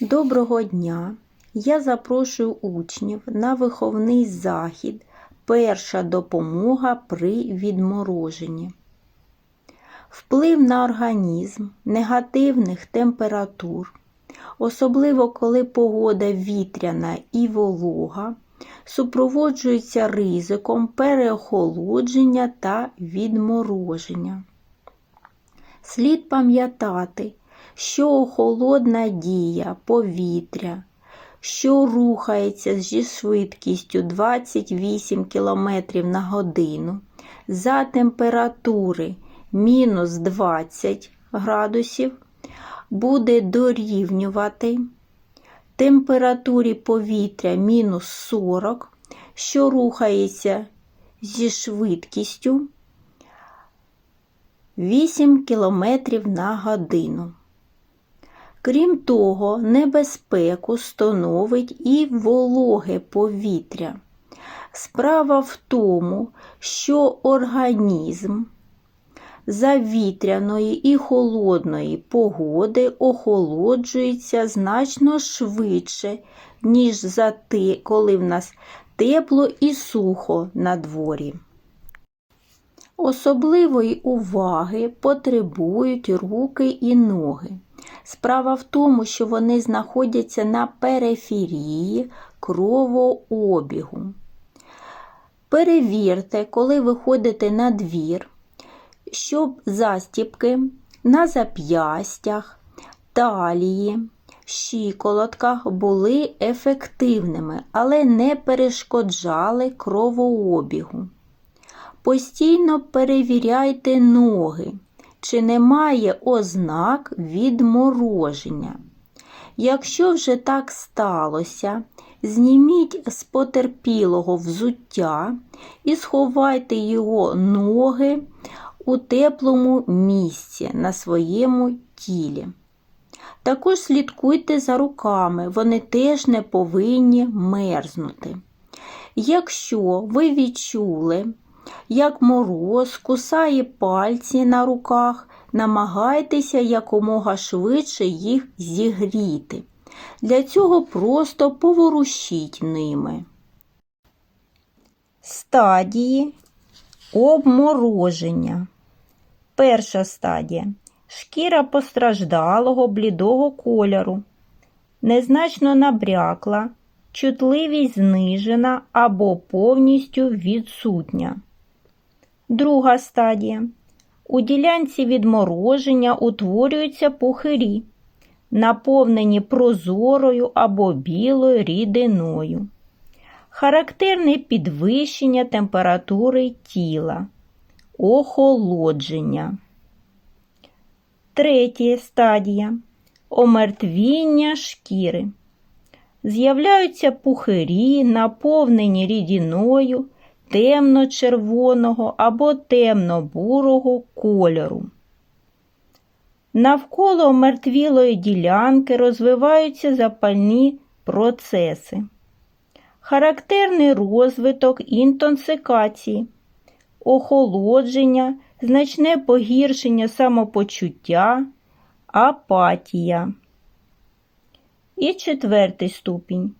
Доброго дня! Я запрошую учнів на виховний захід Перша допомога при відмороженні. Вплив на організм негативних температур, особливо коли погода вітряна і волога, супроводжується ризиком переохолодження та відмороження. Слід пам'ятати, що холодна дія повітря, що рухається зі швидкістю 28 км на годину за температури мінус 20 градусів, буде дорівнювати температурі повітря мінус 40, що рухається зі швидкістю 8 км на годину. Крім того, небезпеку становить і вологе повітря. Справа в тому, що організм за вітряної і холодної погоди охолоджується значно швидше, ніж за те, коли в нас тепло і сухо на дворі. Особливої уваги потребують руки і ноги. Справа в тому, що вони знаходяться на периферії кровообігу. Перевірте, коли виходите на двір, щоб застіпки на зап'ястях, талії, щиколотках були ефективними, але не перешкоджали кровообігу. Постійно перевіряйте ноги, чи немає ознак відмороження. Якщо вже так сталося, зніміть з потерпілого взуття і сховайте його ноги у теплому місці на своєму тілі. Також слідкуйте за руками, вони теж не повинні мерзнути. Якщо ви відчули, як мороз кусає пальці на руках, намагайтеся якомога швидше їх зігріти. Для цього просто поворушіть ними. Стадії обмороження. Перша стадія. Шкіра постраждалого блідого кольору. Незначно набрякла, чутливість знижена або повністю відсутня. Друга стадія. У ділянці відмороження утворюються пухирі, наповнені прозорою або білою рідиною. Характерне підвищення температури тіла, охолодження. Третя стадія омертвіння шкіри. З'являються пухирі, наповнені рідиною темно-червоного або темно-бурого кольору. Навколо мертвілої ділянки розвиваються запальні процеси. Характерний розвиток інтонсикації, охолодження, значне погіршення самопочуття, апатія. І четвертий ступінь.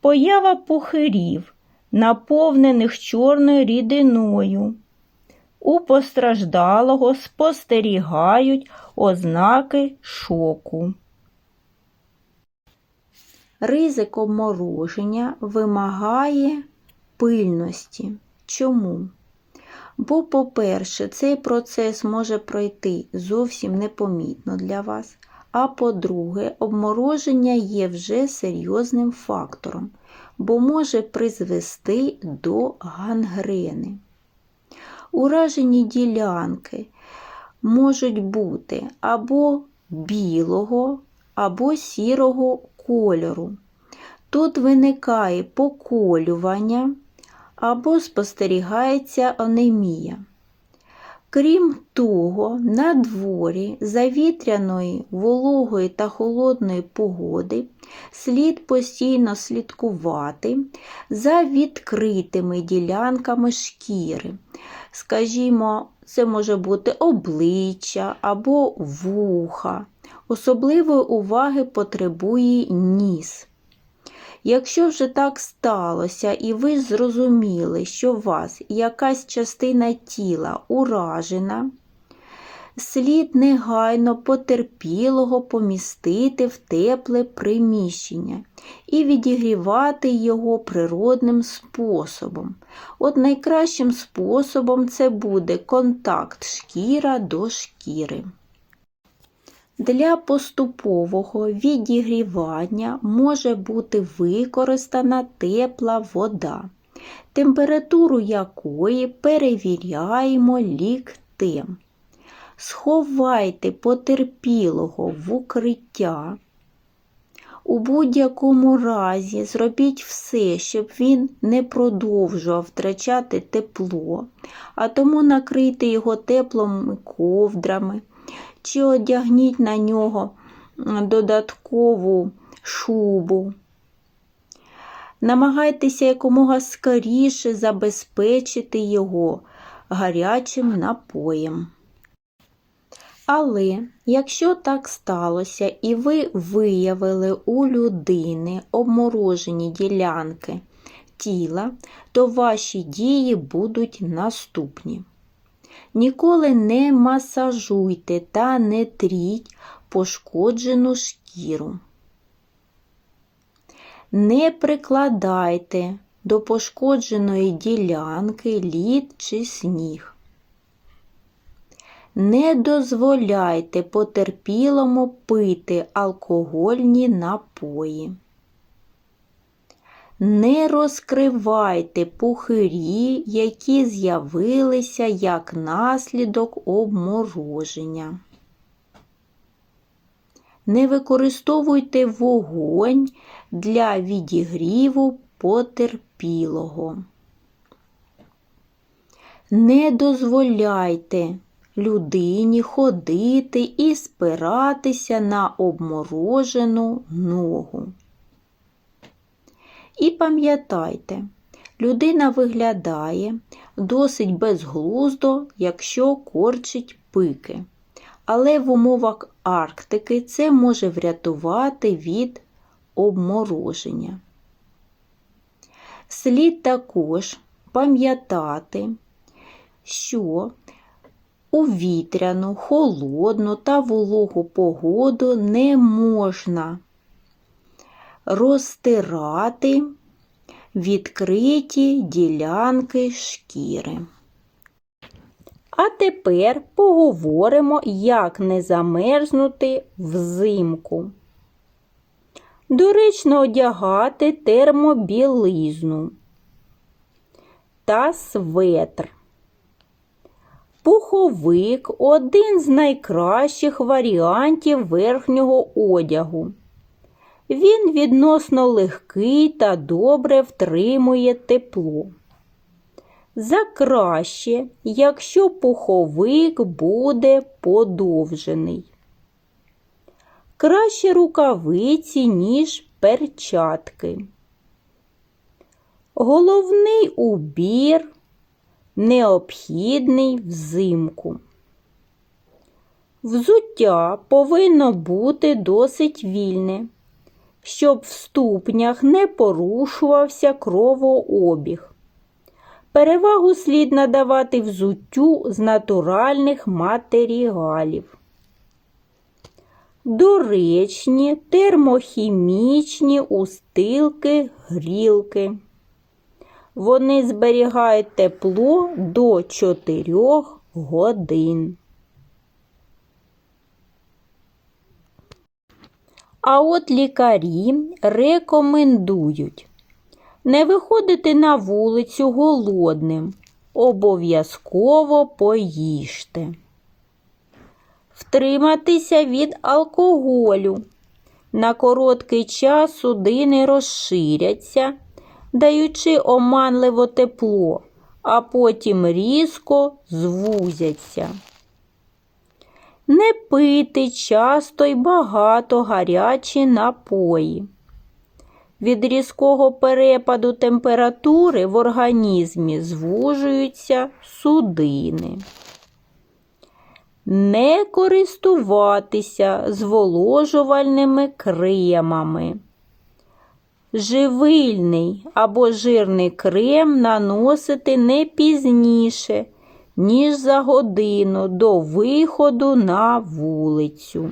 Поява пухирів, наповнених чорною рідиною. У постраждалого спостерігають ознаки шоку. Ризик обмороження вимагає пильності. Чому? Бо, по-перше, цей процес може пройти зовсім непомітно для вас. А по-друге, обмороження є вже серйозним фактором, бо може призвести до гангрени. Уражені ділянки можуть бути або білого, або сірого кольору. Тут виникає поколювання або спостерігається анемія. Крім того, на дворі за вітряної, вологої та холодної погоди слід постійно слідкувати за відкритими ділянками шкіри. Скажімо, це може бути обличчя або вуха, Особливої уваги потребує ніс. Якщо вже так сталося, і ви зрозуміли, що вас якась частина тіла уражена, слід негайно потерпілого помістити в тепле приміщення і відігрівати його природним способом. От найкращим способом це буде контакт шкіра до шкіри. Для поступового відігрівання може бути використана тепла вода, температуру якої перевіряємо ліктем. Сховайте потерпілого в укриття. У будь-якому разі зробіть все, щоб він не продовжував втрачати тепло, а тому накрийте його теплими ковдрами чи одягніть на нього додаткову шубу. Намагайтеся якомога скоріше забезпечити його гарячим напоєм. Але якщо так сталося і ви виявили у людини обморожені ділянки тіла, то ваші дії будуть наступні. Ніколи не масажуйте та не тріть пошкоджену шкіру. Не прикладайте до пошкодженої ділянки лід чи сніг. Не дозволяйте потерпілому пити алкогольні напої. Не розкривайте пухирі, які з'явилися як наслідок обмороження. Не використовуйте вогонь для відігріву потерпілого. Не дозволяйте людині ходити і спиратися на обморожену ногу. І пам'ятайте, людина виглядає досить безглуздо, якщо корчить пики. Але в умовах Арктики це може врятувати від обмороження. Слід також пам'ятати, що у вітряну, холодну та вологу погоду не можна розтирати відкриті ділянки шкіри. А тепер поговоримо, як не замерзнути взимку. Доречно одягати термобілизну та светр. Пуховик один з найкращих варіантів верхнього одягу. Він відносно легкий та добре втримує тепло. За краще, якщо пуховик буде подовжений. Краще рукавиці, ніж перчатки. Головний убір необхідний взимку. Взуття повинно бути досить вільне, щоб в ступнях не порушувався кровообіг. Перевагу слід надавати взуттю з натуральних матеріалів. Доречні термохімічні устилки грілки. Вони зберігають тепло до 4 годин. А от лікарі рекомендують не виходити на вулицю голодним, обов'язково поїжте. Втриматися від алкоголю. На короткий час судини розширяться, даючи оманливо тепло, а потім різко звузяться. Не пити часто й багато гарячі напої. Від різкого перепаду температури в організмі звужуються судини. Не користуватися зволожувальними кремами. Живильний або жирний крем наносити не пізніше, ніж за годину до виходу на вулицю.